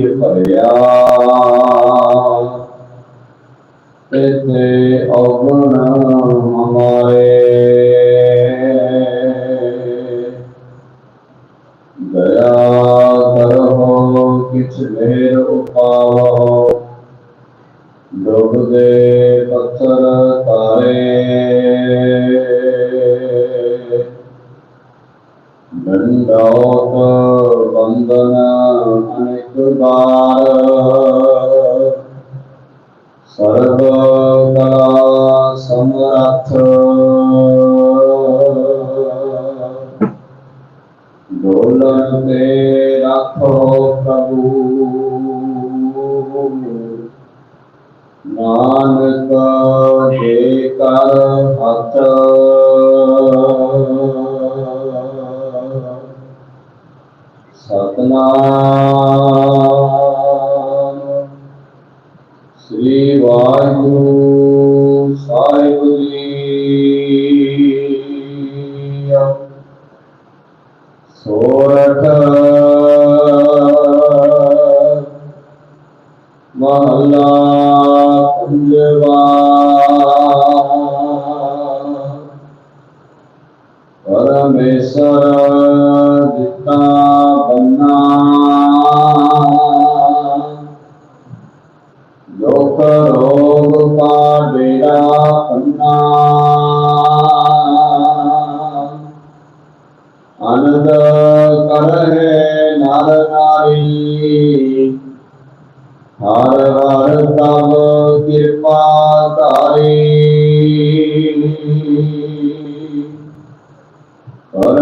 भया अवगुण हमारे दया करो किछ मेर उपाओ डुबदे पत्थर तारे दंडाओ नाथ डोलन ते रखो प्रभु नानक हे कर हथ। सतनाम श्री वायु विसरदिता बन्ना। लोकरोग का बेड़ा पन्ना आनंद है नार। हर हर तब कृपा तारी।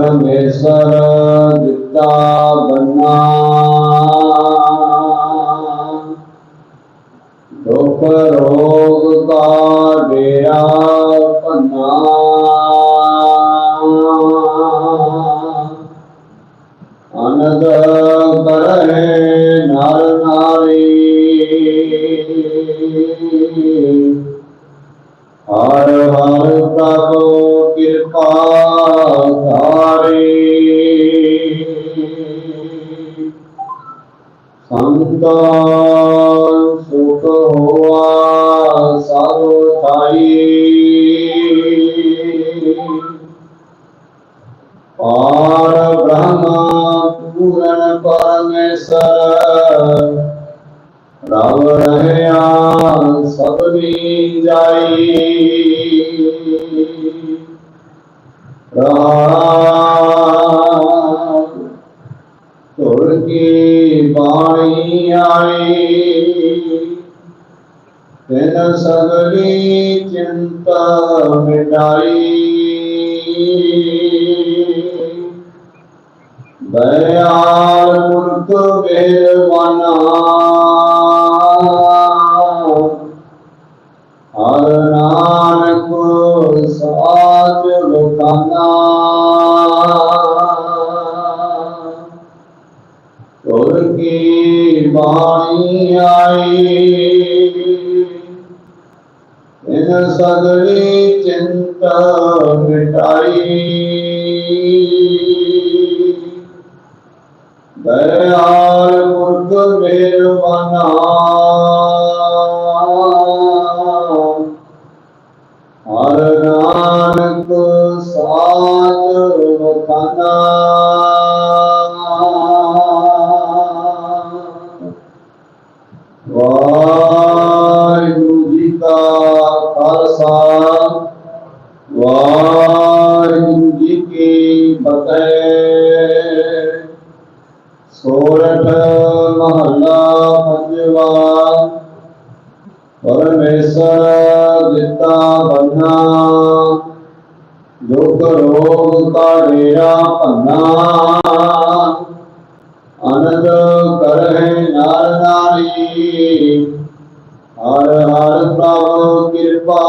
परमेश्वर वृंदावना दुख रोग का डेरा पन्ना संतान सुख हुआ सब थाई। और ब्रह्मा पूर्ण परमेश्वर रब रहे सबनी जाई रहा तुर्की ਬਾਣੀ ਆਈ ਤਿਨ ਸਗਲੀ ਚਿੰਤਾ ਮਿਟਾਈ ਦਇਆਲ ਮੁਰਤ ਬੇਵਾਨਾ ਹਰ ਨਾਨਕ ਸਾਜ ਲੋਕਾਨਾ ਕੀ ਬਾਣੀ ਆਈ ਇਨ ਸਗਲੀ ਚਿੰਤਾ ਮਿਟਾਈ ਦਇਆਲ वाहिगुरु जी की सोरठ महला पंजवा परमेश्वर दिता बना दुख रोग का डेरा भन्ना आनंद कर है नार हर हर प्रभु कृपा